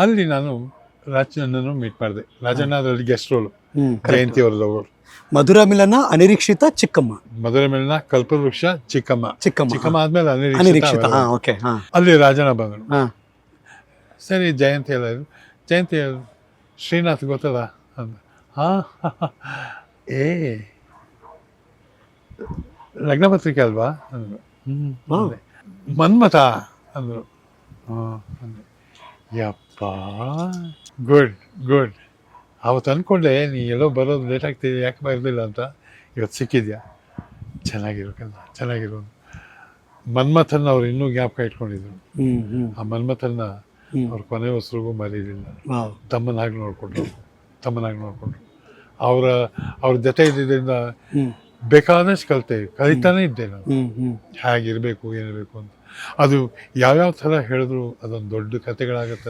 ಅಲ್ಲಿ ನಾನು ರಾಜಣ್ಣನೂ ಮೀಟ್ ಮಾಡಿದೆ. ರಾಜಣ್ಣ ಅದರಲ್ಲಿ ಗೆಸ್ಟ್ ರೋಲ್ ಜಯಂತಿ ಅವ್ರದ್ದು ಮಧುರ ಮಿಲನ ಅನಿರೀಕ್ಷಿತ ಚಿಕ್ಕಮ್ಮ. ಮಧುರ ಮಿಲನ ಕಲ್ಪವೃಕ್ಷ ಚಿಕ್ಕಮ್ಮ. ಚಿಕ್ಕಮ್ಮ. ಚಿಕ್ಕಮ್ಮ ಆದ್ಮೇಲೆ ಅನಿರೀಕ್ಷಿತ ಅನಿರೀಕ್ಷಿತ ಹಾ ಓಕೆ ಹಾ. ಅಲ್ಲಿ ರಾಜಣ್ಣ ಬಂದರು ಹಾ. ಸರಿ ಜಯಂತಿ ಹೇಳಿದ್ರು ಜಯಂತಿ ಹೇಳಿದ್ರು ಶ್ರೀನಾಥ್ ಗೊತ್ತದ? ಅಂದ. ಹಾಂ ಏ ಲಗ್ನ ಪತ್ರಿಕೆ ಅಲ್ವಾ? ಅಂದ್ರು. ಹ್ಮ್. ಅಂದೆ. ಮನ್ಮಥ ಅಂದರು. ಅಂದೆ. ಯಪ್ಪ. Good good. ಅವತ್ತು ಅಂದ್ಕೊಂಡೆ ನೀ ಎಲ್ಲೋ ಬರೋದು ಲೇಟ್ ಆಗ್ತಿದೆ ಯಾಕೆ ಬರಲಿಲ್ಲ ಅಂತ? ಇವತ್ತು ಸಿಕ್ಕಿದ್ಯಾ? ಚೆನ್ನಾಗಿರೋಕಲ್ಲ ಚೆನ್ನಾಗಿರೋದು ಮನ್ಮಥನ್ ಅವ್ರು ಇನ್ನೂ ಜ್ಞಾಪಕ ಇಟ್ಕೊಂಡಿದ್ರು. ಆ ಮನ್ಮಥನ್ನ. ಅವ್ರ ಕೊನೆ ಹೊಸರಿಗೂ ಮರೀಲಿಲ್ಲ. ತಮ್ಮನಾಗಿ ನೋಡಿಕೊಂಡ್ರು ತಮ್ಮನಾಗಿ ನೋಡಿಕೊಂಡ್ರು. ಅವರ ಅವ್ರ ಜೊತೆ ಇದ್ದಿದ್ದರಿಂದ ಬೇಕಾದಷ್ಟು ಕಲಿತೆ ಕಲಿತಾನೇ ಇದ್ದೆ ನಾನು. ಹೇಗಿರಬೇಕು ಏನಿರಬೇಕು ಅಂತ. ಅದು ಯಾವ್ಯಾವ ಥರ ಹೇಳಿದ್ರು ಅದೊಂದು ದೊಡ್ಡ ಕತೆಗಳಾಗತ್ತೆ